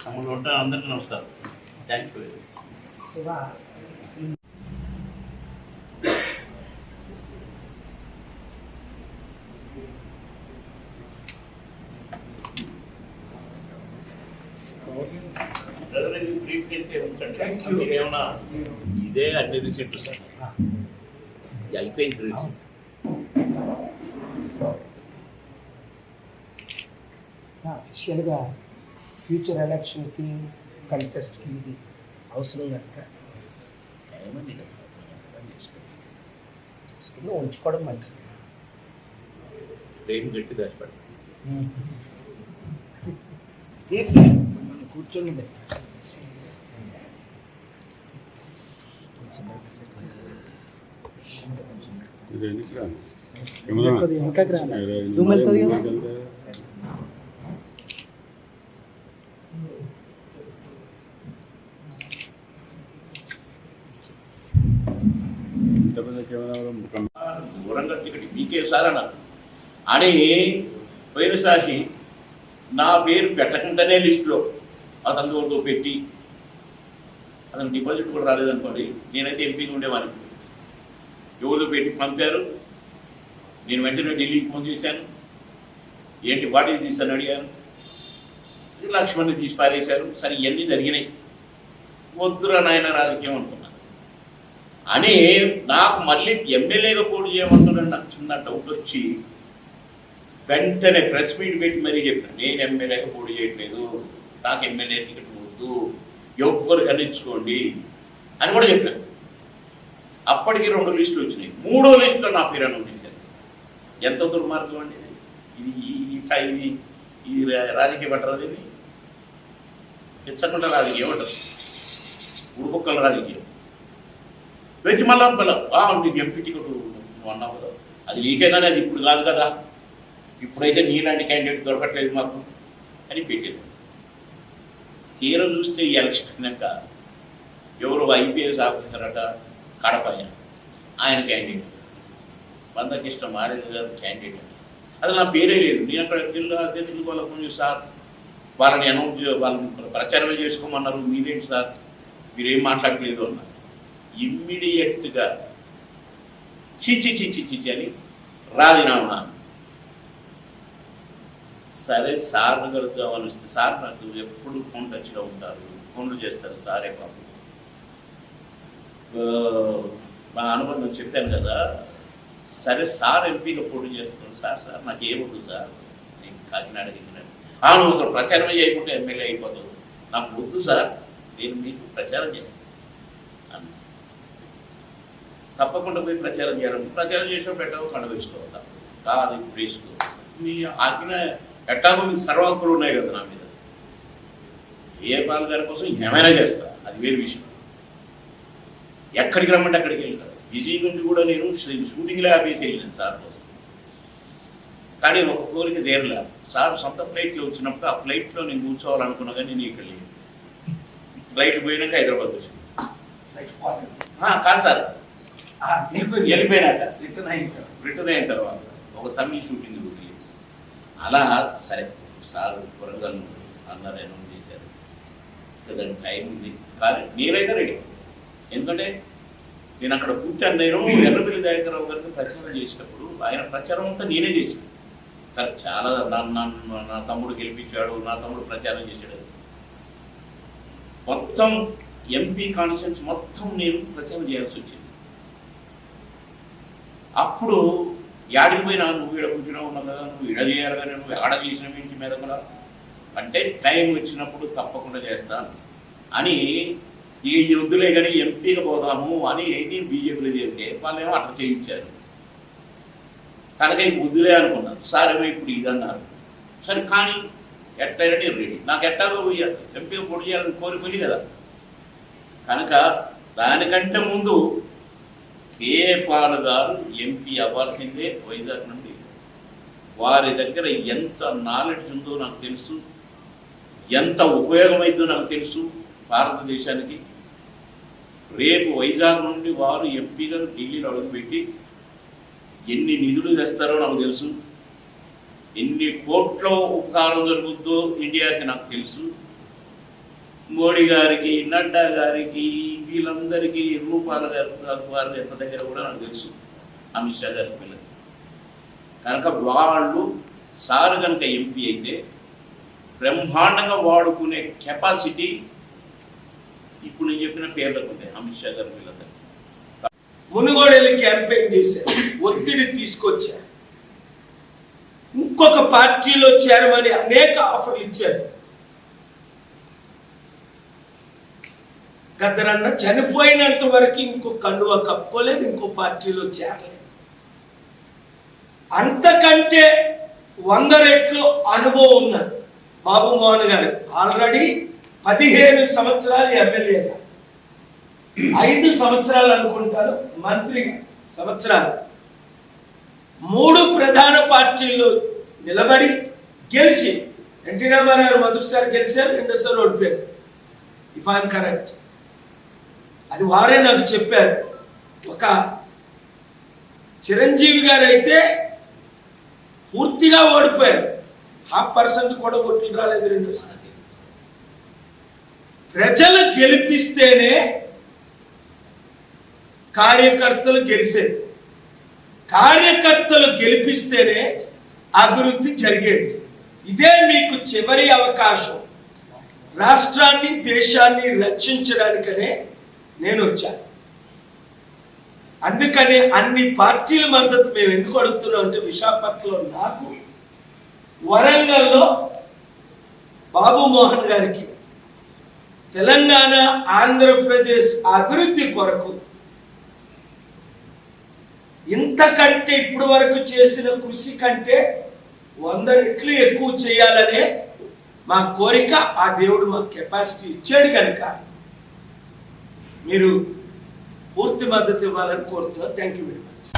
తమ్ముడు ఉంటా అందరికీ నమస్కారం థ్యాంక్ యూ. ఇదే అన్ని రిసీప్ట్ సార్ అయిపోయింది రిసీప్ట్ అఫీషియల్గా ఫ్యూచర్ ఎలక్షన్కి కంటెస్ట్కి ఇది అవసరం కనుక. ఉంచుకోవడం మంచిది. బ్రెయిన్ గట్టి దాచిపెడతాం. మనం. Zoom వెళ్తుంది కదా? దూరంగా టికెట్ మీకే సార్ అన్నారు. అని పోయినసారి నా పేరు పెట్టకుండానే లిస్టులో అతని ఎవరితో పెట్టి అతను డిపాజిట్ కూడా రాలేదనుకోండి నేనైతే ఎంపీగా ఉండేవాడిని. ఎవరితో పెట్టి పంపారు. నేను వెంటనే ఢిల్లీకి ఫోన్ చేశాను. ఏంటి వాటి తీసాను అడిగాను. లక్ష్మణ్ని తీసి పారేశారు సరే ఇవన్నీ జరిగినాయి. వద్దురా నాయన రాజకీయం అనుకో అని నాకు మళ్ళీ ఎమ్మెల్యేగా పోటీ చేయమంటున్నాను నాకు చిన్న డౌట్ వచ్చి వెంటనే ప్రెస్ మీట్ పెట్టి మరీ చెప్పాను. నేను ఎమ్మెల్యేగా పోటీ చేయట్లేదు. నాకు ఎమ్మెల్యే టికెట్ వద్దు. ఎవ్వరు ఖండించుకోండి అని కూడా చెప్పాను. అప్పటికి రెండు లిస్టులు వచ్చినాయి. మూడో లిస్టులో నా పేరు అనౌన్స్ ఎంత దుర్మార్గం అండి ఇది? ఈ- ఈ టై- ఈ రాజకీయ పట్టరా దీన్ని తెచ్చకుండా రాజకీయం ఉంటుంది ఉడుపుక్కల రాజకీయం. పెట్టి మళ్ళా పిల్లలు నీకు ఎంపీ టికెట్ నువ్వు అన్నావు కదా. అది నీకే అది ఇప్పుడు కాదు కదా. ఇప్పుడైతే నీలాంటి క్యాండిడేట్ దొరకట్లేదు మాకు అని పెట్టారు. తీర చూస్తే ఈ ఎలక్షన్ అయినాక ఎవరు ఐపీఎస్ ఆఫీసర్ అట కడప ఆయన. ఆయన క్యాండిడేట్ బందకిష్ట మారేది గారు క్యాండిడేట్ అది నా పేరే లేదు. నేను అక్కడ జిల్లా అధ్యక్షులు వాళ్ళ సార్ వాళ్ళని అనౌన్స్ వాళ్ళని ప్రచారమే చేసుకోమన్నారు. మీరేంటి సార్? మీరేం మాట్లాడలేదు అన్నారు. ఇమ్మీడియట్గా చిచి చిచి చిచి అని రాజీనామా సరే సార్ని కలుద్దామని అనిస్తే సార్ నాకు ఎప్పుడు ఫోన్ టచ్లో ఉంటారు ఫోన్లు చేస్తారు సారే పాపం. మా అనుబంధం చెప్పాను కదా సరే సార్ ఎంపీగా పోటీ చేస్తున్నాడు సార్ సార్ నాకు ఏముంది సార్ నేను కాకినాడ దిగినాడు అవును అసలు ప్రచారం చేయకుండా ఎమ్మెల్యే అయిపోతుంది నాకు వద్దు సార్ నేను మీకు ప్రచారం చేస్తాను అన్నా. తప్పకుండా పోయి ప్రచారం చేయడం ప్రచారం చేసిన పెట్టావు కడ వేసుకోవద్దా కాదు ఇప్పుడు వేసుకో మీ ఆజ్ఞ ఎట్టాగో మీకు సర్వహక్కులు ఉన్నాయి కదా నా మీద. ఏ పాల్ గారి కోసం ఏమైనా చేస్తా అది వేరు విషయం. ఎక్కడికి రమ్మంటే అక్కడికి వెళ్తాను విజయ్ నుండి కూడా నేను షూటింగ్లో ఆపేసి వెళ్ళాను సార్ కోసం. కానీ ఒక కోరిక తీరలే. సార్ సొంత ఫ్లైట్లో వచ్చినప్పుడు ఆ ఫ్లైట్లో నేను కూర్చోవాలనుకున్నా కానీ నేను ఇక్కడ లేదు ఫ్లైట్ పోయినాక హైదరాబాద్ వచ్చింది ఆ, కాదు సార్. వెళ్ళిపోయినాక రిటర్న్ అయిన తర్వాత. రిటర్న్ అయిన తర్వాత ఒక తమిళ షూటింగ్ ఉంది అలా సరే సార్ వరంగల్ అన్నారు అనౌన్స్ చేశారు. దానికి టైం ఉంది. కానీ నేనైతే రెడీ ఎందుకంటే నేను అక్కడ పుట్టాను నేను ఎర్రపల్లి దయాకరావు గారికి ప్రచారం చేసినప్పుడు ఆయన ప్రచారం అంతా నేనే చేశాను. సరే చాలా నా నా- నా తమ్ముడు గెలిపించాడు నా తమ్ముడు ప్రచారం చేశాడు. మొత్తం ఎంపీ కాన్స్టిట్యూన్స్ మొత్తం నేను ప్రచారం చేయాల్సి వచ్చింది. అప్పుడు యాడికి పోయినా నువ్వు ఈడ కూర్చున్నా ఉన్నావు కదా నువ్వు ఇడ చేయాలి కానీ నువ్వు ఆడ చేసిన ఇంటి మీద కూడా? అంటే టైం వచ్చినప్పుడు తప్పకుండా చేస్తాను అని. ఈ యుద్ధులే కానీ ఎంపీగా పోదాము అని నేను బీజేపీలో చేరితే వాళ్ళు ఏమో అట్లా చేయించారు. కనుక ఈ వద్దులే అనుకున్నాను సారేమో ఇప్పుడు ఇదన్నారు సరే కానీ ఎట్టయినా నేను రెడీ నాకు ఎట్టాగో ఎంపీగా పొడి చేయాలని కోరిపోయింది కదా. కనుక దానికంటే ముందు కేపాల్ గారు ఎంపీ అవ్వాల్సిందే వైజాగ్ నుండి? వారి దగ్గర ఎంత నాలెడ్జ్ ఉందో నాకు తెలుసు. ఎంత ఉపయోగమైందో నాకు తెలుసు భారతదేశానికి. రేపు వైజాగ్ నుండి వారు ఎంపీగా ఢిల్లీలో అడుగుపెట్టి ఎన్ని నిధులు తెస్తారో నాకు తెలుసు. ఎన్ని కోట్ల ఉపకారం జరుగుద్దో ఇండియాకి నాకు తెలుసు. మోడీ గారికి నడ్డా గారికి వీళ్ళందరికీ రూపాల గారి వారు ఎంత దగ్గర కూడా నాకు తెలుసు. అమిత్ షా గారి పిల్లలు. కనుక వాళ్ళు సార్ కనుక ఎంపీ అయితే బ్రహ్మాండంగా వాడుకునే కెపాసిటీ ఇప్పుడు నేను చెప్పిన పేర్లకు ఉంది అమిత్ షా గారి పిల్లలు. మునుగోడు క్యాంపెయిన్ చేశారు. ఒత్తిడి తీసుకొచ్చారు. ఇంకొక పార్టీలో చేరమని అనేక ఆఫర్లు ఇచ్చారు. గద్దరన్న చనిపోయినంత వరకు ఇంకో కండువ కప్పుకోలేదు ఇంకో పార్టీలో చేరలేదు. అంతకంటే వంద రెట్లు అనుభవం ఉన్నాడు బాబు మోహన్ గారు ఆల్రెడీ పదిహేను సంవత్సరాలు ఎమ్మెల్యేగా ఐదు సంవత్సరాలు అనుకుంటారు మంత్రిగా సంవత్సరాలు. మూడు ప్రధాన పార్టీల్లో నిలబడి గెలిచి ఎన్టీ రామారావు మొదటిసారి గెలిచారు రెండోసారి ఓడిపోయారు. If I'm correct. అది వారే నాకు చెప్పారు. ఒక చిరంజీవి గారు అయితే పూర్తిగా ఓడిపోయారు. హాఫ్ పర్సెంట్ కూడా ఓట్లు రాలేదు రెండోసారి. ప్రజలు గెలిపిస్తేనే కార్యకర్తలు గెలిచేది కార్యకర్తలు గెలిపిస్తేనే అభివృద్ధి జరిగేది. ఇదే మీకు చివరి అవకాశం. రాష్ట్రాన్ని దేశాన్ని రక్షించడానికనే నేను వచ్చాను అందుకని అన్ని పార్టీల మద్దతు మేము ఎందుకు అడుగుతున్నాం అంటే విశాఖపట్నంలో నాకు వరంగల్లో బాబు మోహన్ గారికి తెలంగాణ ఆంధ్రప్రదేశ్ అభివృద్ధి కొరకు ఇంతకంటే ఇప్పుడు వరకు చేసిన కృషి కంటే వంద రెట్లు ఎక్కువ చేయాలనే మా కోరిక ఆ దేవుడు మా కెపాసిటీ ఇచ్చాడు కనుక మీరు పూర్తి మద్దతు ఇవ్వాలని కోరుతున్నాను. Thank you very much